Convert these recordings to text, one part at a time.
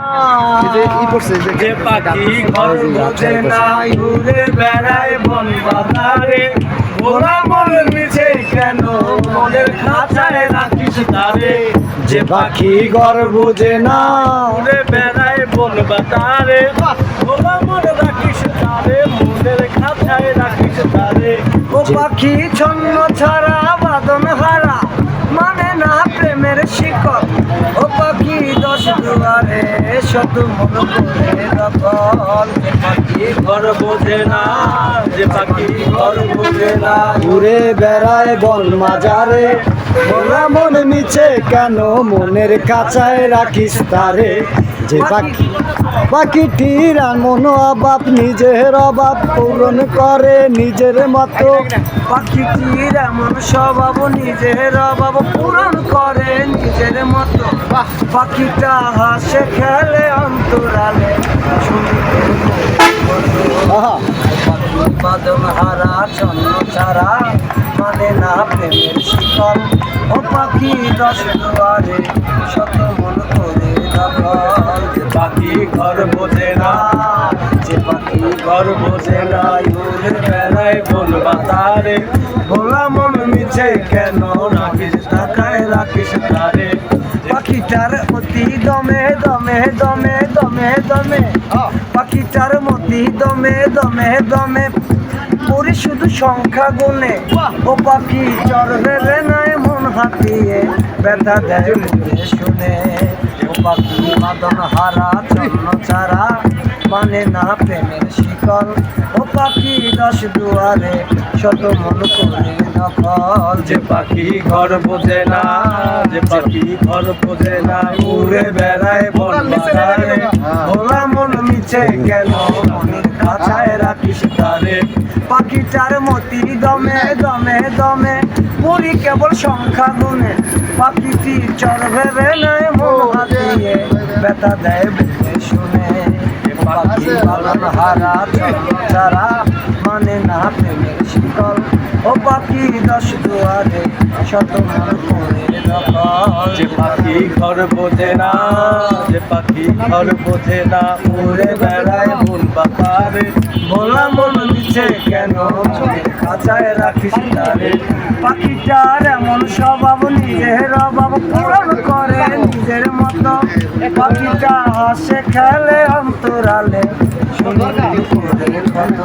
যে পাখি ঘর বোঝে না ঘুরে বেড়ায় বন বাজারে ওরা মনের মিছে কেন মনের খাঁচায় রাখিস তারে? যে পাখি ঘর বোঝে না ঘুরে বেড়ায় বন বাজারে ওরা মনে রাখিস তারে মনের খাঁচায় রাখিস তারে। ও পাখি ছন্ন ছাড়া দুয়ারে শুধু মনে করে দখল পাখি ঘর বোঝে না, যে পাখি ঘর বোঝে না। ঘুরে বেড়ায় বন মাজারে মোরা মন মিছে কেন মনের কাছায় রাখিস তারে? যে পাখি পাখিটির মন অভাব নিজের অভাব পূরণ করে নিজের মতো। পাখিটির এমন স্বভাব নিজের অভাব পূরণ করে নিজের মতো। পাখিটা হাসে খেলে অন্তরালে। বাদন হারা চন্ন ছাড়া মানে না প্রেমের শিকল। ও পাখি দশ দুয়ারে শত মন করে দখল ঘর বোঝে না, যে পাখি ঘর বোঝে না ঘুরে বেড়ায় বন বাতারে। ভোলা মন মিছে কেন রাখিস টাকায় রাখিস তারে। পাখিটার অতি দমে দমে দমে দমে দমে। পাখিটার মতি দমে দমে দমে। পরি শুধু সংখ্যা গুনে ও পাখি চর ভেবে নাই মন হাতিয়ে। ব্যথা দেয় শুনে। পাখি মাদন হারা চন্ন ছাড়া মানে না প্রেমের শিকল। ও পাখি দশ দুয়ারে শত মন করে দখল যে পাখি ঘর বোঝে না যে পাখি ঘর বোঝে না ঘুরে বেড়ায় বন বাতারে ভোলা মন মিছে কেন মনের কাছায় রাখিস তারে। পাখিটার মতি দমে দমে দমে পুরি কেবল সংখ্যা গুনে পাখিটি চর ভেবে নেয় মন হাতিয়ে ব্যথা দেয় শুনে। পাখি পালন হারা ছাড়া মানে না প্রেমের শিকল। ও পাখি দশ দুয়ারে শত মন যে পাখি ঘর বোঝে না যে পাখি ঘর বোঝে না উড়ে বেড়ায় বন বাতারে ভোলা মন মিছে কেন? কাছায় রাখিস তারে। পাখিটার এমন স্বভাব নিজের অভাব। পাখিটা হাসে খেলে অন্তরালে। শুনি করে কত।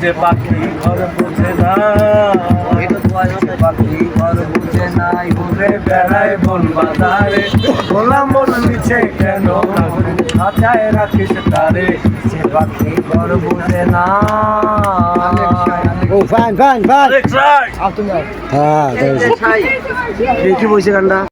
যে পাখি ঘর বোঝে না পাখি ঘর বুঝে নাই ঘুরে বেড়ায় বন বাজারে ভোলা মন মিছে কেন খাঁচায় রাখিস তারে সে পাখি ঘর বুঝে না। ও ফাইন ফাইন ফাইন। হ্যাঁ দেখি বসে গানটা।